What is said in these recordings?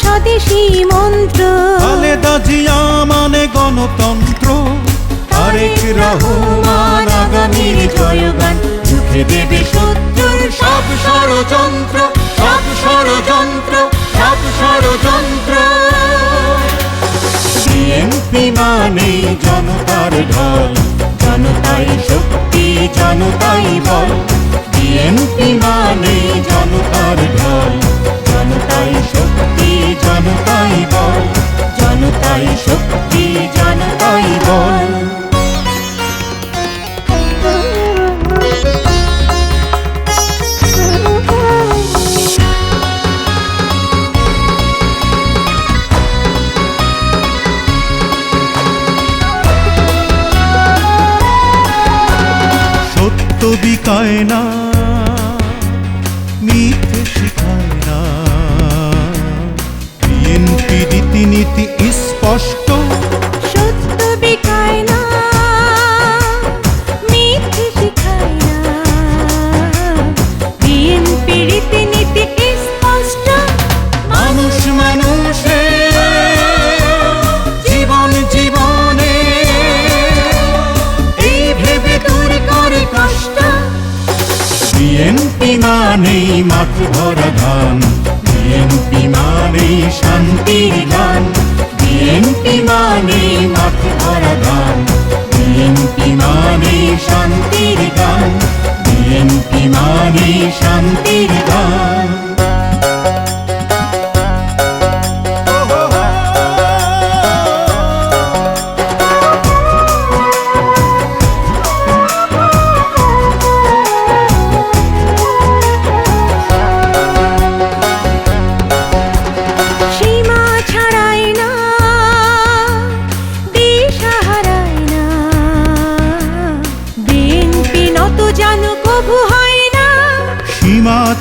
স্বদেশী মন্ত্র। খালেদা জিয়া মানে গণতন্ত্র। আরেক রহমান আগামীর জয়গান। মুখে দেবে শত্রুর সব ষড়যন্ত্র সব ষড়যন্ত্র সব ষড়যন্ত্র। বিএনপি মানে জনতার ঢল। জনতাই শক্তি, জনতাই বল। বিএনপি মানে জনতার জনতাই শক্তি জনতাই শক্তি জনতাই বল। সত্য বিকায় না বিএনপি মানেই মাঠ ভরা ধান বিএনপি মানেই শান্তির গান। বিএনপি মানেই মাঠ ভরা ধান বিএনপি মানেই শান্তির গান। বিএনপি মানেই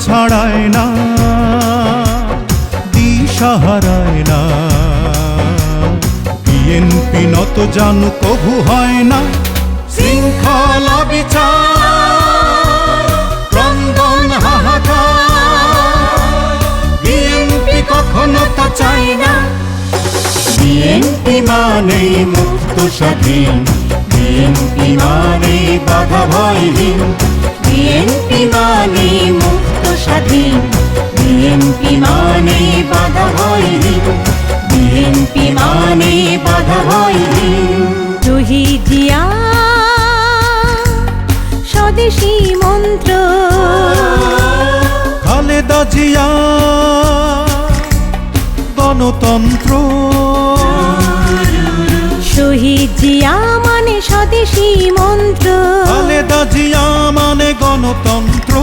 ছাড়ায় না, দিশা হারায় না। বিএনপি নত জানু কভু হয় না, শৃঙ্খলা বিচার, ক্রন্দন হাহাকার। বিএনপি কখনো তা চায় না। বিএনপি মানে মুক্ত স্বাধীন, বিএনপি মানে বাধা ভয়হীন। মানে বাধা ভয়হীন শহীদ জিয়া স্বদেশী মন্ত্র। খালেদা জিয়া গণতন্ত্র। শহীদ জিয়া মানে স্বদেশী মন্ত্র। খালেদা জিয়া মানে গণতন্ত্র।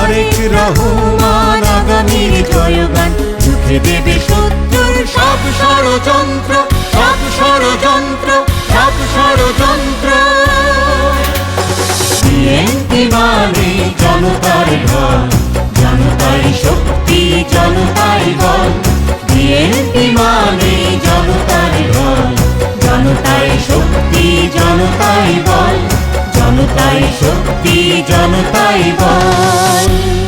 আরেক রহমান আগামীর জয়গান চোখে দেবে শত্রুর সব ষড়যন্ত্র সব ষড়যন্ত্র সব ষড়যন্ত্র। বিএনপি মানে জনতার ঢল জনতাই শক্তি জনতাই বল। বিএনপি মানে জনতার ঢল জনতাই শক্তি জনতাই বল। জনতাই শক্তি জনতাই বল।